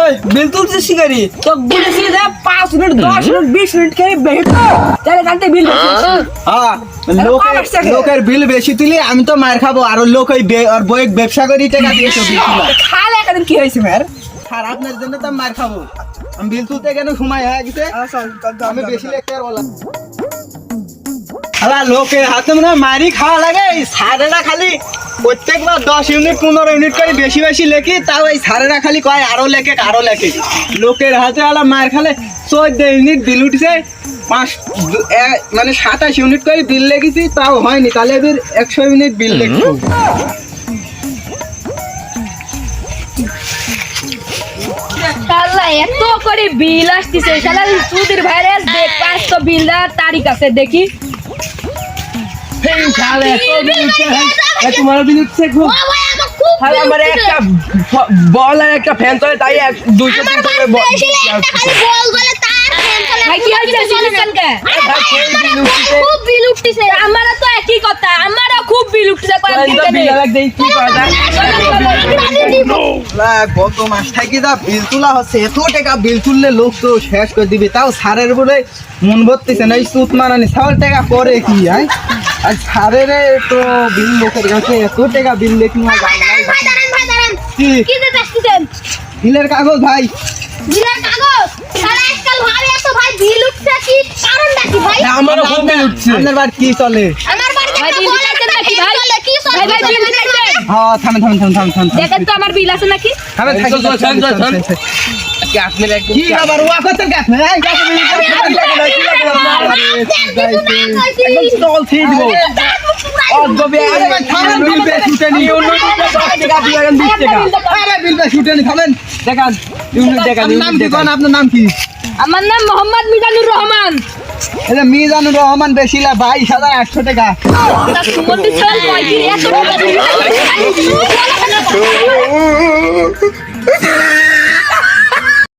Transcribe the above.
এই বিল তুলছিস শিকারি তো বলেছি যে পাঁচ মিনিট দশ মিনিট বিশ মিনিট খেয়ে বের তাহলে বিল হ্যাঁ লোকের লোকের বিল বেশি তুলি আমি তো মার খাব। আর লোক ওই ব্যবসা করি টাকা দিয়ে খালে একদিন কি হয়েছে ম্যার আর আপনার জন্য তো মার খাব। আমি বিল তুলতে কেন সময় হয়ে গেছে। আমি বেশি লেখতে আর বললাম। আলা লোকের হাতে মনে মারি খাওয়া লাগে সারেরা খালি। প্রত্যেকবার দশ ইউনিট পনেরো ইউনিট করে বেশি বেশি লেখি তাও এই সারেরা খালি কয় আরও লেখে আরও লেখে। লোকের হাতে আলা মার খালে চোদ্দ ইউনিট বিল উঠছে পাঁচ মানে সাতাশ ইউনিট করে বিল লেগেছি তাও হয়নি তাহলে এবার একশো ইউনিট বিল শালা এত করে বিল আসতেছে ভাইরাস দেখ পাঁচ তো বিল দেওয়ার তারিখ আছে দেখি। তোমার বিল খুব। তাহলে আমার একটা বল আর একটা ফ্যান চলে তাই এক দুইশো তিনশো করে বল ভাই কি হয়েছে সিলেকশনকে খুব বিল উঠতেছে আমারও তো একই কথা আমারও খুব বিল উঠতেছে গত মাস থাকি যা বিল তোলা হচ্ছে এত টাকা বিল তুললে লোক তো শেষ করে দিবে। তাও সারের বলে মন ভরতেছে না এই সুত মারানি সার টাকা করে কি হ্যাঁ আর সারের তো বিল লোকের কাছে এত টাকা বিল দেখি না কি? কি বিলের কাগজ ভাই। বিলের কাগজ? শালা আজকাল ভাবে এত ভাই বিল উঠছে কি? কারণটা কি ভাই? আমারও খুব বিল উঠছে। আপনার বার কি চলে? আমার বাড়িতে ভাই বিল দিতে নাকি ভাই? ভাই ভাই বিল দিতে হ্যাঁ থামেন থামেন থামেন থামেন থামেন। দেখেন তো আমার বিল আছে নাকি? থামেন থাকি আপনার একদম কি আবার ওয়া করতে গাছ এই গাছ বিল করে কি লাগে না, কি লাগে না? একদম স্টল খেয়ে দিব অগবে আরে থামেন বিল বে ছুটে নি টাকা দিয়ে গেলেন বিশ টাকা। আরে বিল বে ছুটে নি থামেন। দেখান ইউনিট দেখান নাম কি? কোন আপনার নাম কি? আমার নাম মোহাম্মদ মিজানুর রহমান। এই যে মিজানুর রহমান বেশিলা বাইশ হাজার আটশো টাকা। সুমন্দির